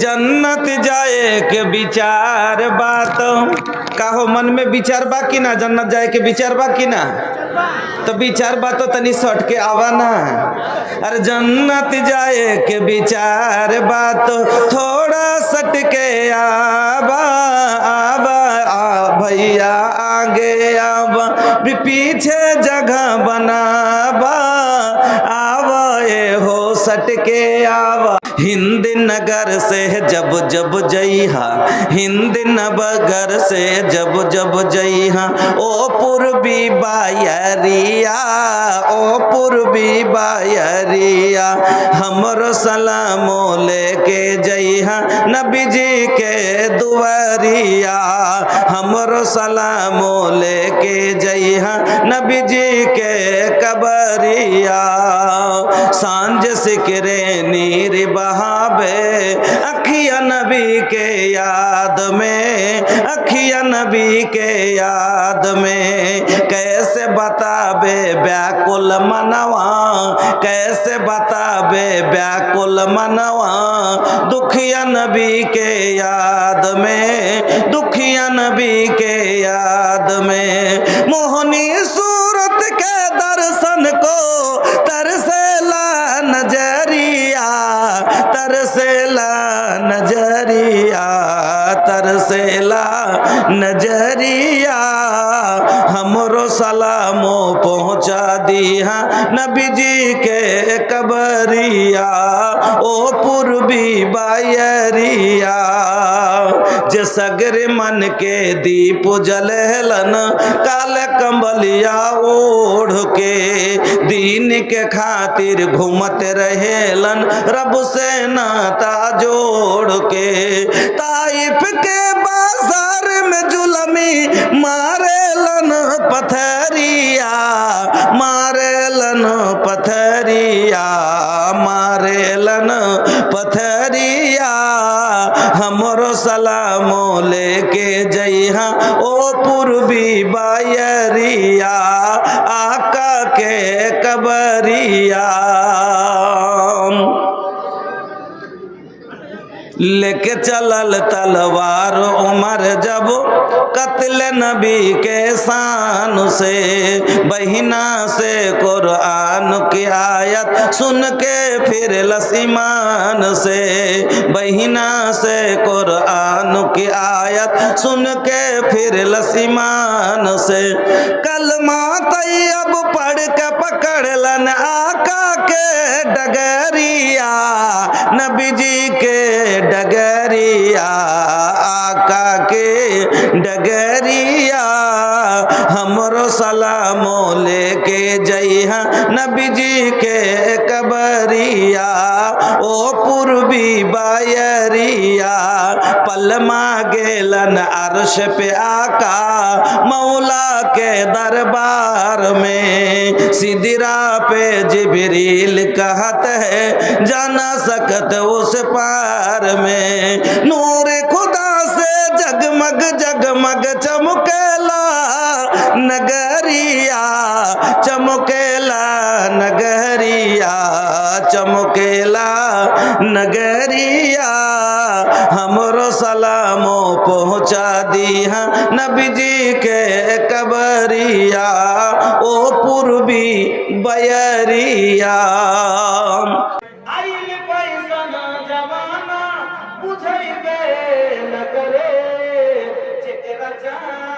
جنت جائے کے بچار بات. کہو من میں بچار با کی نا؟ جنت جائے کے بچار با کی نا؟ تو بیچار با تو تنی سٹ کے آوا نا. ارے جنت جائے کے بیچار بات تھوڑا سٹ کے آبا آبا آ آگے آبا بھی پیچھے جگہ بنا با آوا، اے ہو سٹ کے آوا. ہند نگر سے جب جب جئی ہاں ہند نبگر سے جب جب جئی ہاں او پوربی بایریا، او پوربی بایریا۔ ہمرو سلام لے کے جئی ہاں نبی جی کے دواریا۔ ہم سلام لے کے جئی ہاں نبی جی کے قبریا۔ سانج سکرے نیر با صحابے اکھیا نبی کے یاد میں اکھیا نبی کے یاد میں، کیسے بتا بے بیاکل منوا کیسے بتابے بیاکل منوا دکھیا نبی کے یاد میں دکھیا نبی کے یاد میں، موہنی صورت کے در نجریا ہمرو سلام پہنچا دیا نبی جی کے کبریا وہ پوربی بائریا جگری من کے دِپ جلن کال کمبلیا اوڑھ کے دین کے خاطر گھومت رہلن رب سے ناجوڑ کے تائف کے لن پتھریا ہمرو سلام لے کے جئیہ او پوربی بایریا آقا کے قبریہ لے کے چلل تلوار عمر جب قتل نبی کے سان سے بہنا سے قرآن کی آیت سن کے پھر لسیمان سے بہنا سے قرآن کی آیت سن کے پھر لسیمان سے۔ کلمہ طیب پڑھ کے پکڑ لن آقا کے ڈگریا، نبی جی کے ڈگریا آقا کے ڈگریا ہمرو سلام لے کے جئی ہاں نبی جی کے قبریا او پوربی بایریا پلما لن عرش پہ آقا مولا کے دربار میں سدرا پہ جبریل کہت ہے جانا سکت اس پار میں۔ نور نگریا چمکیلا نگریا چمکیلا نگریا ہمرو سلاموں پہنچا دی ہاں نبی جی کے قبریا او پوربی بیریا جانا